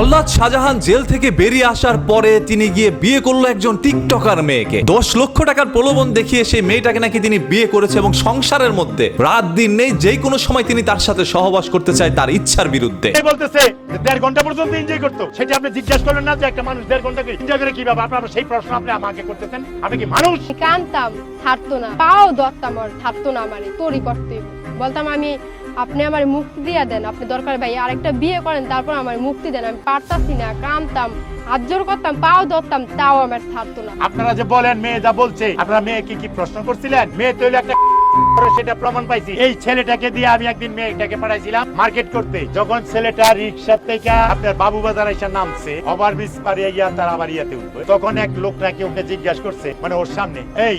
জল্লাদ Shahjahan jail থেকে বেরিয়ে আসার পরে তিনি গিয়ে বিয়ে করল একজন টিকটকার মেয়েকে। দশ লক্ষ টাকার প্রলোভন দেখিয়ে সেই মেয়েটাকে নাকি তিনি বিয়ে করেছে এবং সংসারের মধ্যে রাত দিন নেই যে কোনো সময় তিনি তার সাথে সহবাস করতে চায় তার ইচ্ছার বিরুদ্ধে। বলতেছে দেড় ঘণ্টা পর্যন্ত এনজয় করতো। সেটা আপনি জিজ্ঞাসা করলেন না যে একটা মানুষ দেড় ঘণ্টা এনজয় করে কীভাবে আপনার সেই প্রশ্ন আপনি আমাকে করতেছেন। আপনি কি মানুষ? কানতাম ছাড়তো না। পাও আর ছাড়তো না আমারে। তরি করতে বলতাম আমি আপনি আমার মুক্তি দিয়ে দেন, আপনি দরকার ভাই, আরেকটা বিয়ে করেন, তারপর আমার মুক্তি দেন। আমি পারতাছি না কামতাম আজ্জোর করতাম, পাও ধরতাম, তাও আমার ছাড়তো না। আপনারা যে বলেন, মেয়ে যা বলছে, আপনারা মেয়ে কি কি প্রশ্ন করছিলেন? মেয়ে তো হলো সেটা প্রমাণ পাইছি। এই ছেলেটাকে দিয়ে আমি একদিন মেয়েটাকে পাঠাইছিলাম মার্কেট করতে। যখন ছেলেটা রিক্সা থেকে আপনার বাবু বাজার এসে নামছে, ওভার ব্রিজ গিয়া তার আবার ইয়াতে উঠবে। তখন এক লোক নাকি ওকে জিজ্ঞাসা করছে মানে ওর সামনে, এই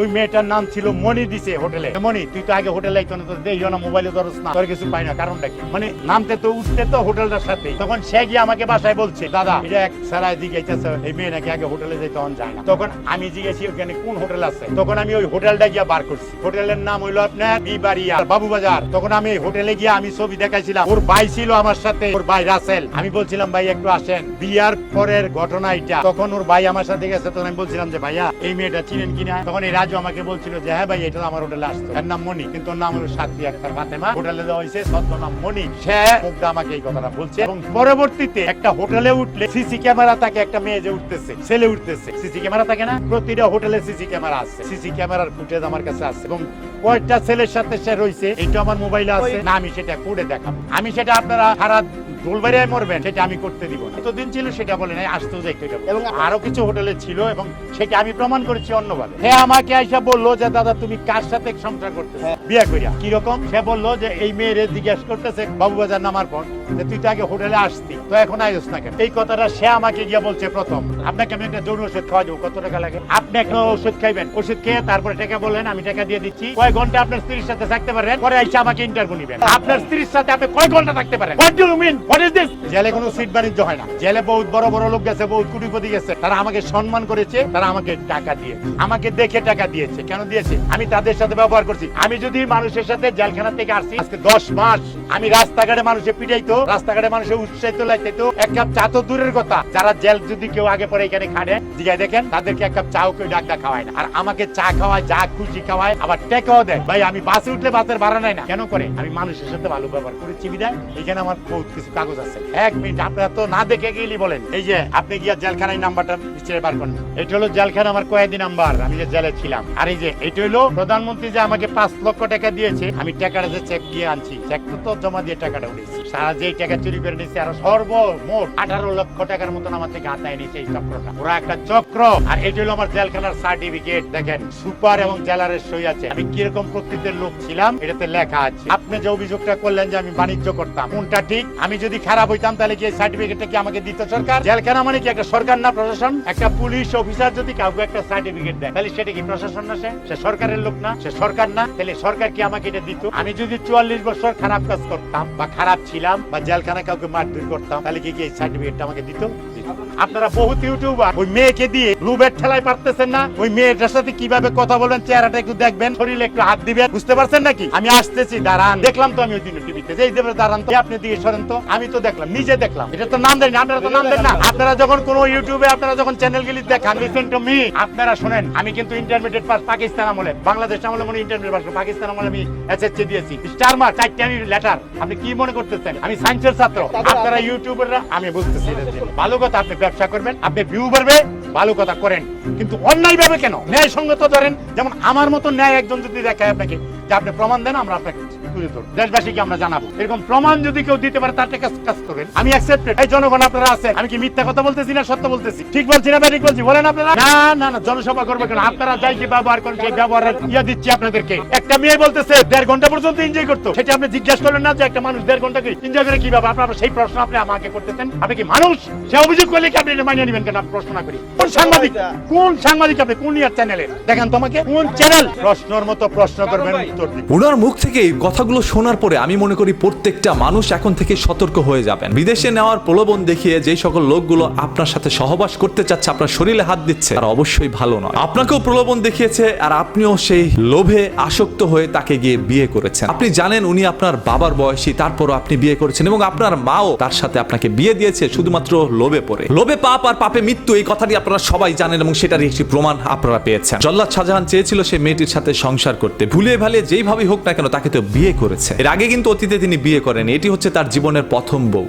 ওই মেয়েটার নাম ছিল দিছে হোটেলে। তুই তো আগে হোটেলে আইতো না দেখিও না, মোবাইলে না, তোর কিছু পাই না, কারণটা কি? মানে নামতে তো উঠতে তো হোটেলটার সাথে। তখন সে গিয়ে আমাকে বাসায় বলছে, দাদা, এটা এক সারায় দিকে আইতেছে এই মেয়ে নাকি আগে হোটেলে যাই যায় না। তখন আমি জিজ্ঞেসি, ওখানে কোন হোটেল আছে? তখন আমি ওই হোটেলটা গিয়া বার করছি। হোটেলের নাম হইল আপনার বিবাড়িয়া বাবু বাজার? তখন আমি হোটেলে গিয়ে আমি ছবি দেখাইছিলাম। ওর ভাই ছিল আমার সাথে, ওর ভাই রাসেল। আমি বলছিলাম, ভাই, একটু আসেন। বিয়ার পরের ঘটনা এটা তখন ওর ভাই আমার সাথে গেছে, তখন আমি বলছিলাম যে, ভাইয়া, এই মেয়েটা চিনেন কিনা তখন এই রাজু আমাকে বলছিল যে হ্যাঁ ভাই, এটা আমার হোটেলে আসতো এর নাম মনি কিন্তু ওর নাম হলো সাতটি আক্তার ফাতেমা। হোটেলে দেওয়া হয়েছে সদ্য নাম মনি সে মুগ্ধা আমাকে এই কথাটা বলছে এবং পরবর্তীতে একটা হোটেলে উঠলে সিসি ক্যামেরা তাকে একটা মেয়ে যে উঠতেছে, ছেলে উঠতেছে। সিসি ক্যামেরা থাকে না, প্রতিটা হোটেলে সিসি ক্যামেরা আছে। সিসি ক্যামেরার ফুটেজ আমার কাছে আছে এবং কয়েকটা ছেলের সাথে সে রয়েছে এটা আমার মোবাইলে আছে। না আমি সেটা করে দেখাবো। আমি সেটা আপনারা সারা দোলবাড়িয়ায় মরবেন সেটা আমি করতে দিব না। এতদিন ছিল সেটা বলে নাই আসতেও যাইতে যাব এবং আরও কিছু হোটেলে ছিল এবং সেটা আমি প্রমাণ করেছি অন্যভাবে। সে আমাকে আইসা বলল যে দাদা তুমি কার সাথে সংসার করতেছো? বিয়ে করিয়া। কীরকম? সে বলল যে এই মেয়ের জিজ্ঞেস করতেছে বাবুবাজার নামার পর। যে তুই তো আগে হোটেলে আসতি, তো এখন আইস না কেন? এই কথাটা সে আমাকে গিয়ে বলছে প্রথম। আপনাকে আমি একটা ওষুধ খাওয়া কত টাকা লাগে? আপনি ওষুধ খাইবেন, ওষুধ খেয়ে তারপরে টাকা বললেন আমি টাকা দিয়ে দিচ্ছি। ঘণ্টা আপনার স্ত্রীর সাথে থাকতে পারেন? পরে আমাকে ইন্টারভিউ নিবেন। আপনার স্ত্রীর সাথে আপনি ঘণ্টা থাকতে পারেন? What do mean what is this জেলে কোনো সিট বাণিজ্য হয় না। জেলে বহুত বড় বড় লোক গেছে, বহুত কোটিপতি গেছে। তারা আমাকে সম্মান করেছে, তারা আমাকে টাকা দিয়ে আমাকে দেখে টাকা দিয়েছে। কেন দিয়েছে? আমি তাদের সাথে ব্যবহার করছি। আমি যদি মানুষের সাথে জেলখানা থেকে আসছি আজকে দশ মাস আমি রাস্তাঘাটে মানুষে পিটাইতো রাস্তাঘাটে মানুষে উৎসাহিত লাইতো এক কাপ চা তো দূরের কথা। যারা জেল যদি কেউ আগে পরে এখানে খানে জিগায় দেখেন, তাদেরকে এক কাপ চাও কেউ ডাক্তার খাওয়ায় না। আর আমাকে চা খাওয়ায়, যা খুশি খাওয়ায়, আবার টেকাও দেয়। ভাই, আমি বাসে উঠলে বাসের ভাড়া নেয় না। কেন করে? আমি মানুষের সাথে ভালো ব্যবহার করেছি, বিদায়। এখানে আমার বহুত কিছু কাগজ আছে। এক মিনিট, আপনারা তো না দেখে গেলি বলেন। এই যে, আপনি গিয়া জেলখানায় নাম্বারটা নিশ্চয় বার করেন। এটা হলো জেলখানা আমার কয়েকদিন নাম্বার আমি যে জেলে ছিলাম। আর এই যে, এটা হলো প্রধানমন্ত্রী যে আমাকে পাঁচ লক্ষ টাকা দিয়েছে। আমি টাকাটা যে চেক দিয়ে আনছি। চেক তো জমা দিয়ে টাকাটা উঠেছি। সারা যে টাকা চুরি করে নিয়েছে, আর সর্বমোট আঠারো লক্ষ টাকার মতন আমার থেকে হাতায় নিয়েছে এই চক্রটা। ওরা একটা চক্র। আর এটা হলো আমার জেলখানার সার্টিফিকেট দেখেন, সুপার এবং জেলারের সই আছে। আমি কীরকম প্রকৃতির লোক ছিলাম, এটাতে লেখা আছে। আপনি যে অভিযোগটা করলেন যে আমি বাণিজ্য করতাম, কোনটা ঠিক? আমি যদি খারাপ হইতাম, তাহলে কি এই সার্টিফিকেটটা কি আমাকে দিত সরকার? জেলখানা মানে কি একটা সরকার না প্রশাসন? একটা পুলিশ অফিসার যদি কাউকে একটা সার্টিফিকেট দেয়, তাহলে সেটা কি প্রশাসন না সে? সরকারের লোক না? সে সরকার না? তাহলে সরকার কি আমাকে এটা দিত? আমি যদি চুয়াল্লিশ বছর খারাপ কাজ করতাম বা খারাপ ছিলাম বা জেলখানা কাউকে মারধর করতাম তাহলে কি কি সার্টিফিকেটটা আমাকে দিত। আপনারা বহুত ইউটিউবার। ওই মেয়েকে দিয়ে লুবের ঠেলায় পারতেছেন না? ওই মেয়েটার সাথে কীভাবে কথা বলবেন চেহারাটা একটু দেখবেন শরীরে একটু হাত দিবেন বুঝতে পারছেন নাকি? আমি আসতেছি দাঁড়ান। দেখলাম তো আমি ওই দিন টিভিতে। দেবে দাঁড়ান তো আপনি দিকে সরেন তো। আমি তো দেখলাম নিজে দেখলাম। এটা তো নাম দেন আপনারা তো নাম দেন না। আপনারা যখন কোন ইউটিউবে আপনারা যখন চ্যানেল গুলি দেখান লিসেন টু মি আপনারা শুনেন আমি কিন্তু ইন্টারমিডিয়েট পাস পাকিস্তান আমলে বাংলাদেশ আমলে মনে ইন্টারমিডিয়েট পাস পাকিস্তান আমলে আমি এসএসসি দিয়েছি। স্টার মার্ক চারটে আমি লেটার আপনি কি মনে করতেছেন? আমি সায়েন্সের ছাত্র। আপনারা ইউটিউবাররা আমি বুঝতেছি ভালো কথা আপনি ব্যবসা করবেন, আপনি ভিউ বাড়বে, ভালো কথা করেন। কিন্তু অন্যায় ভাবে কেন? ন্যায় সঙ্গত ধরেন, যেমন আমার মতো ন্যায় একজন যদি দেখায় আপনাকে যে আপনি প্রমাণ দেন, আমরা আপনাকে তুলে ধরবো দেশবাসীকে আমরা জানাব। এরকম প্রমাণ যদি কেউ দিতে পারে তার কাজ কাজ করবেন। আমি অ্যাকসেপ্টেড এই জনগণ আপনারা আছেন। আমি কি মিথ্যা কথা বলতেছি না সত্য বলতেছি? ঠিক বলছি না ঠিক বলছি? বলেন আপনারা। না না না জনসভা করবে কেন? আপনারা যাই কি ব্যবহার করেন সেই ব্যবহারের ইয়া দিচ্ছি আপনাদেরকে। একটা মেয়ে বলতেছে দেড় ঘণ্টা পর্যন্ত এনজয় করতো। সেটা আপনি জিজ্ঞাসা করলেন না যে একটা মানুষ দেড় ঘণ্টা এনজয় করে? কীভাবে? আপনারা সেই প্রশ্ন আপনি আমাকে করতেছেন। আপনি কি মানুষ? সে অভিযোগ করলে কি আপনি মানিয়ে নেবেন কেন? প্রশ্ন না করি। কোন সাংবাদিক? কোন সাংবাদিক আপনি? কোন ইয়ার চ্যানেলে দেখেন তোমাকে কোন চ্যানেল প্রশ্নর মতো প্রশ্ন করবেন উত্তর দিবেন। ওনার মুখ থেকে এই কথাগুলো শোনার পরে আমি মনে করি প্রত্যেকটা মানুষ এখন থেকে সতর্ক হয়ে যাবেন। বিদেশে নেওয়ার প্রলোভন দেখিয়ে যেই সকল লোকগুলো আপনার সাথে সহবাস করতে চাচ্ছে, আপনার শরীরে হাত দিচ্ছে, তারা অবশ্যই ভালো নয়। আপনাকেও প্রলোভন দেখিয়েছে আর আপনিও সেই লোভে আসক্ত হয়ে তাকে গিয়ে বিয়ে করেছেন। আপনি জানেন উনি আপনার বাবার বয়সী, তারপরও আপনি বিয়ে করেছেন এবং আপনার মাও তার সাথে আপনাকে বিয়ে দিয়েছে শুধুমাত্র লোভে পড়ে। লোভে পাপ আর পাপে মৃত্যু, এই কথাটি আপনারা সবাই জানেন এবং সেটারই একটি প্রমাণ আপনারা পেয়েছেন। জল্লাদ শাহজাহান চেয়েছিল সে মেয়েটির সাথে সংসার করতে। ভুলে ভালে যেইভাবেই হোক না কেন তাকে তো বিয়ে করেছে। এর আগে কিন্তু অতীতে তিনি বিয়ে করেন এটি হচ্ছে তার জীবনের প্রথম বউ।